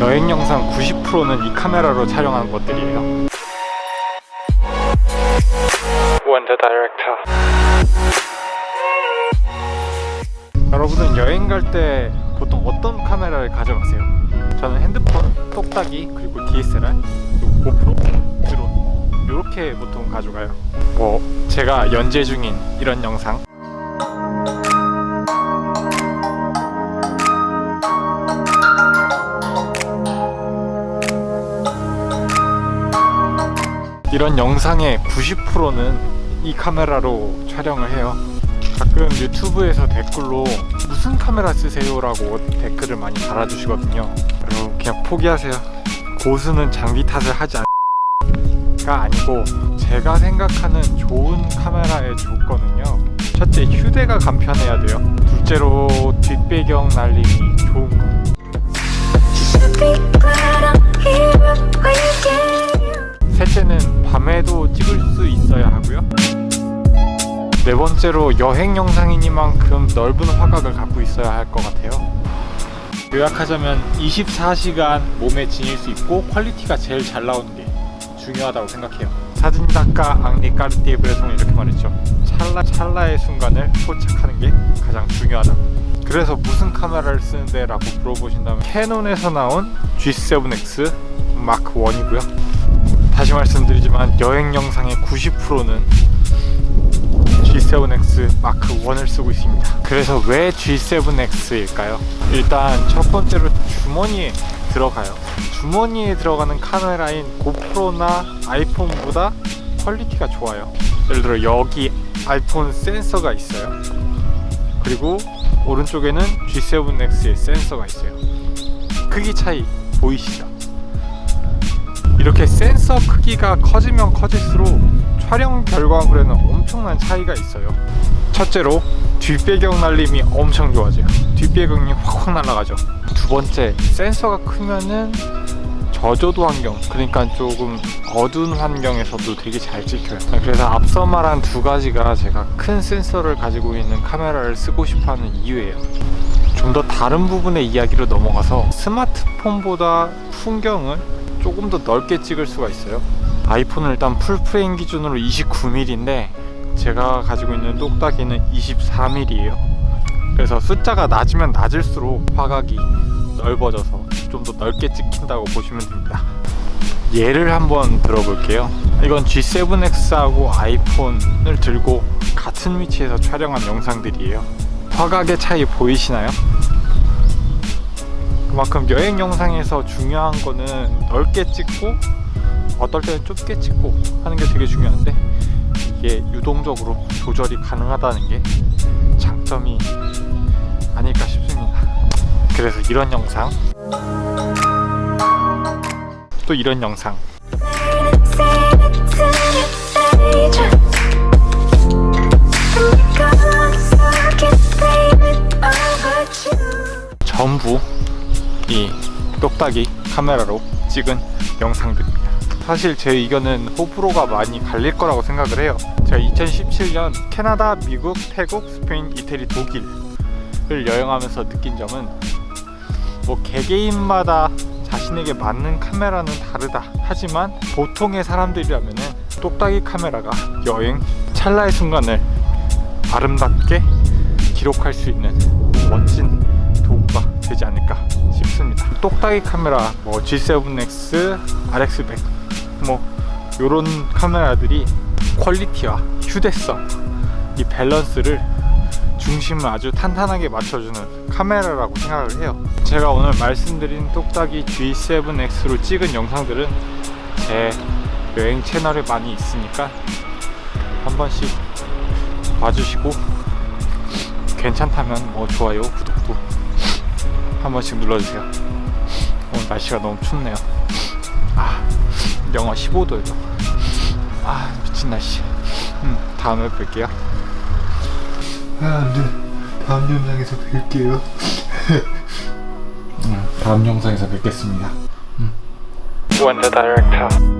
여행 영상 90%는 이 카메라로 촬영하는 것들이에요. 원더 다이렉터. 여러분은 여행 갈 때 보통 어떤 카메라를 가져가세요? 저는 핸드폰, 똑딱이, 그리고 DSLR, 그리고 고프로, 드론 이렇게 보통 가져가요. 뭐 제가 연재 중인 이런 영상 이런 영상의 90%는 이 카메라로 촬영을 해요. 가끔 유튜브에서 댓글로 무슨 카메라 쓰세요라고 댓글을 많이 달아주시거든요. 여러분 그냥 포기하세요. 고수는 장비 탓을 하지 않가 아니고 제가 생각하는 좋은 카메라의 조건은요. 첫째 휴대가 간편해야 돼요. 둘째로 뒷배경 날림이 좋은 거. 있어야 하고요. 네 번째로 여행 영상이니만큼 넓은 화각을 갖고 있어야 할 것 같아요. 요약하자면 24시간 몸에 지닐 수 있고 퀄리티가 제일 잘 나오는 게 중요하다고 생각해요. 사진 작가 앙리 까르띠에 브레송이 이렇게 말했죠. 찰나 찰나의 순간을 포착하는 게 가장 중요하다. 그래서 무슨 카메라를 쓰는데 라고 물어보신다면 캐논에서 나온 G7X 마크 1이고요. 다시 말씀드리지만 여행 영상의 90%는 G7X 마크 1을 쓰고 있습니다. 그래서 왜 G7X일까요? 일단 첫 번째로 주머니에 들어가요. 주머니에 들어가는 카메라인 고프로나 아이폰보다 퀄리티가 좋아요. 예를 들어 여기 아이폰 센서가 있어요. 그리고 오른쪽에는 G7X의 센서가 있어요. 크기 차이 보이시죠? 이렇게 센서 크기가 커지면 커질수록 촬영 결과물에는 엄청난 차이가 있어요. 첫째로 뒷배경 날림이 엄청 좋아져요. 뒷배경이 확확 날아가죠. 두 번째, 센서가 크면은 저조도 환경, 그러니까 조금 어두운 환경에서도 되게 잘 찍혀요. 그래서 앞서 말한 두 가지가 제가 큰 센서를 가지고 있는 카메라를 쓰고 싶어 하는 이유예요. 좀 더 다른 부분의 이야기로 넘어가서 스마트폰보다 풍경을 조금 더 넓게 찍을 수가 있어요. 아이폰은 일단 풀프레임 기준으로 29mm인데 제가 가지고 있는 똑딱이는 24mm예요. 그래서 숫자가 낮으면 낮을수록 화각이 넓어져서 좀 더 넓게 찍힌다고 보시면 됩니다. 예를 한번 들어볼게요. 이건 G7X하고 아이폰을 들고 같은 위치에서 촬영한 영상들이에요. 화각의 차이 보이시나요? 그만큼 여행 영상에서 중요한 거는 넓게 찍고 어떨 때는 좁게 찍고 하는 게 되게 중요한데 이게 유동적으로 조절이 가능하다는 게 장점이 아닐까 싶습니다. 그래서 이런 영상 또 이런 영상 이 똑딱이 카메라로 찍은 영상들입니다. 사실 제 의견은 호불호가 많이 갈릴 거라고 생각을 해요. 제가 2017년 캐나다, 미국, 태국, 스페인, 이태리, 독일을 여행하면서 느낀 점은 뭐 개개인마다 자신에게 맞는 카메라는 다르다. 하지만 보통의 사람들이라면 똑딱이 카메라가 여행 찰나의 순간을 아름답게 기록할 수 있는 똑딱이 카메라, 뭐 G7X, RX100, 뭐 이런 카메라들이 퀄리티와 휴대성, 이 밸런스를 중심을 아주 탄탄하게 맞춰주는 카메라라고 생각을 해요. 제가 오늘 말씀드린 똑딱이 G7X로 찍은 영상들은 제 여행 채널에 많이 있으니까 한 번씩 봐주시고 괜찮다면 뭐 좋아요, 구독도 한 번씩 눌러주세요. 오늘 날씨가 너무 춥네요. 아, 영하 15도예요. 아, 미친 날씨. 음, 다음에 뵐게요. 아, 네. 다음 영상에서 뵐게요. 음, 다음 영상에서 뵙겠습니다. 원더 다이렉터.